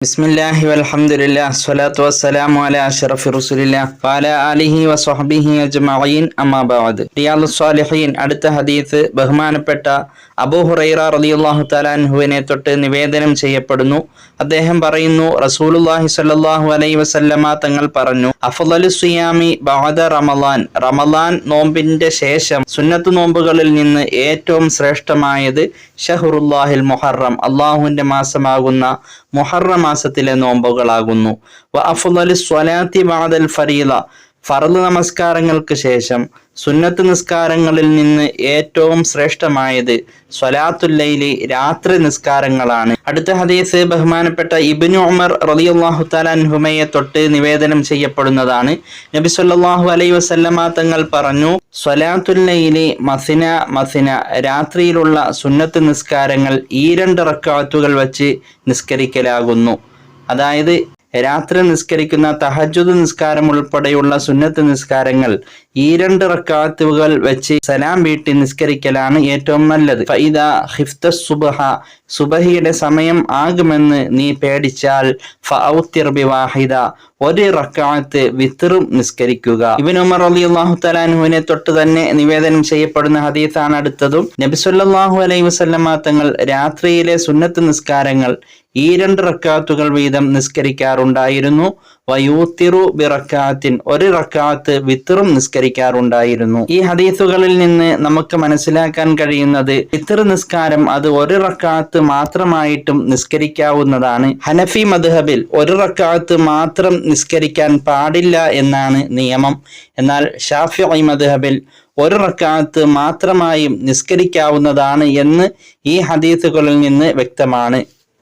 ബിസ്മില്ലാഹി വൽഹംദുലില്ലാ സ്വലാത്തു വസ്സലാമു അലാ അഷ്റഫി റസൂലില്ലാ വഅല ആലിഹി വസ്വഹ്ബിഹി അജ്മഈൻ അമ്മാ ബഅദ്. റിയാദുസ് സ്വാലിഹീൻ അടുത്ത ഹദീസ് ബഹുമാനപ്പെട്ട അബൂ ഹുറൈറ റളിയല്ലാഹു തആല അൻഹുവിനെ തൊട്ട് നിവേദനം ചെയ്യപ്പെടുന്നു. അദ്ദേഹം പറയുന്നു റസൂലുള്ളാഹി സ്വല്ലല്ലാഹു അലൈഹി വസല്ലമ തങ്ങൾ പറഞ്ഞു അഫ്ളലു സിയാമി ബഅദ റമളാൻ. റമളാൻ നോമ്പിന്റെ ശേഷം സുന്നത്ത് നോമ്പുകളിൽ നിന്ന് ഏറ്റവും ശ്രേഷ്ഠമായത് ഷഹറുല്ലാഹിൽ മുഹറം അള്ളാഹുവിന്റെ മാസമാകുന്ന മുഹറം മാസത്തിലെ നോമ്പുകളാകുന്നു. വ അഫ്ളലു സ്വലാത്തി ബാദൽ ഫരീള ഫർദ് നമസ്കാരങ്ങൾക്ക് ശേഷം സുന്നത്ത് നിസ്കാരങ്ങളിൽ നിന്ന് ഏറ്റവും ശ്രേഷ്ഠമായത് സ്വലാത്തുല്ലയിലെ രാത്രി നിസ്കാരങ്ങളാണ്. അടുത്ത ഹദീസ് ബഹുമാനപ്പെട്ട ഇബിനു ഉമർ റളിയല്ലാഹു തആല അൻഹുമയെ തൊട്ട് നിവേദനം ചെയ്യപ്പെടുന്നതാണ്. നബി സല്ലാഹു അലൈ വസല്ലമ തങ്ങൾ പറഞ്ഞു സ്വലാത്തുല്ലയിലെ മസിന മസിന രാത്രിയിലുള്ള സുന്നത്ത് നിസ്കാരങ്ങൾ ഈ രണ്ട് റക്കാത്തുകൾ വച്ച് നിസ്കരിക്കലാകുന്നു. അതായത് രാത്രി നിസ്കരിക്കുന്ന തഹജുദ് നിസ്കാരം ഉൾപ്പെടെയുള്ള സുന്നത്ത് നിസ്കാരങ്ങൾ ഈ രണ്ട് റക്കാത്തുകൾ വെച്ച് സലാം വീട്ടി നിസ്കരിക്കലാണ് ഏറ്റവും നല്ലത്. ഫൈദ ഹിഫ്ത സുബഹ സുബഹിയുടെ സമയം ആകുമെന്ന് നീ പേടിച്ചാൽ ഫൗത്തിർ ബിവാഹിദ ഒരു റക്കാത്ത് വിത്തറും നിസ്കരിക്കുക. ഇബിൻ ഉമർ അലി അള്ളാഹു തലാനുവിനെ തൊട്ട് തന്നെ നിവേദനം ചെയ്യപ്പെടുന്ന ഹദീസാണ് അടുത്തതും. നബിസുല്ലാഹു അലൈഹി വസല്ലമ തങ്ങൾ രാത്രിയിലെ സുന്നത്ത് നിസ്കാരങ്ങൾ ഈ രണ്ട് റക്കാത്തുകൾ വീതം നിസ്കരിക്കാറുണ്ടായിരുന്നു. വയൂത്തിറു ബിറക്കാത്തിൻ ഒരു റക്കാത്ത് വിത്തറും നിസ്കരിക്കാറുണ്ടായിരുന്നു ഈ ഹദീസുകളിൽ നിന്ന് നമുക്ക് മനസ്സിലാക്കാൻ കഴിയുന്നത് ഇത്ര നിസ്കാരം അത് ഒരു റക്കാത്ത് മാത്രമായിട്ടും നിസ്കരിക്കാവുന്നതാണ്. ഹനഫി മദ്ഹബിൽ ഒരു റക്കാത്ത് മാത്രം നിസ്കരിക്കാൻ പാടില്ല എന്നാണ് നിയമം. എന്നാൽ ഷാഫി മദ്ഹബിൽ ഒരു റക്കാത്ത് മാത്രമായും നിസ്കരിക്കാവുന്നതാണ് എന്ന് ഈ ഹദീസുകളിൽ നിന്ന് വ്യക്തമാണ്.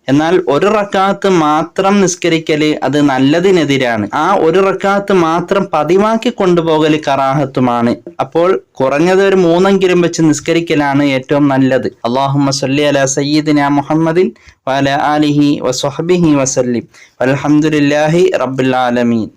എന്നാൽ ഒരു റക്കാത്ത് മാത്രം നിസ്കരിക്കൽ അത് നല്ലതിനെതിരാണ്. ആ ഒരു റക്കാത്ത് മാത്രം പതിവാക്കി കൊണ്ടുപോകൽ കറാഹത്തുമാണ്. അപ്പോൾ കുറഞ്ഞത് ഒരു മൂന്നെങ്കിലും വെച്ച് നിസ്കരിക്കലാണ് ഏറ്റവും നല്ലത്. അള്ളാഹുമ്മ സല്ലി അല സയ്യിദിന മുഹമ്മദിൻ വല ആലിഹി വസ്വഹബിഹി വസല്ലിം. അലഹമുല്ലാഹി റബ്ബുൽ ആലമീൻ.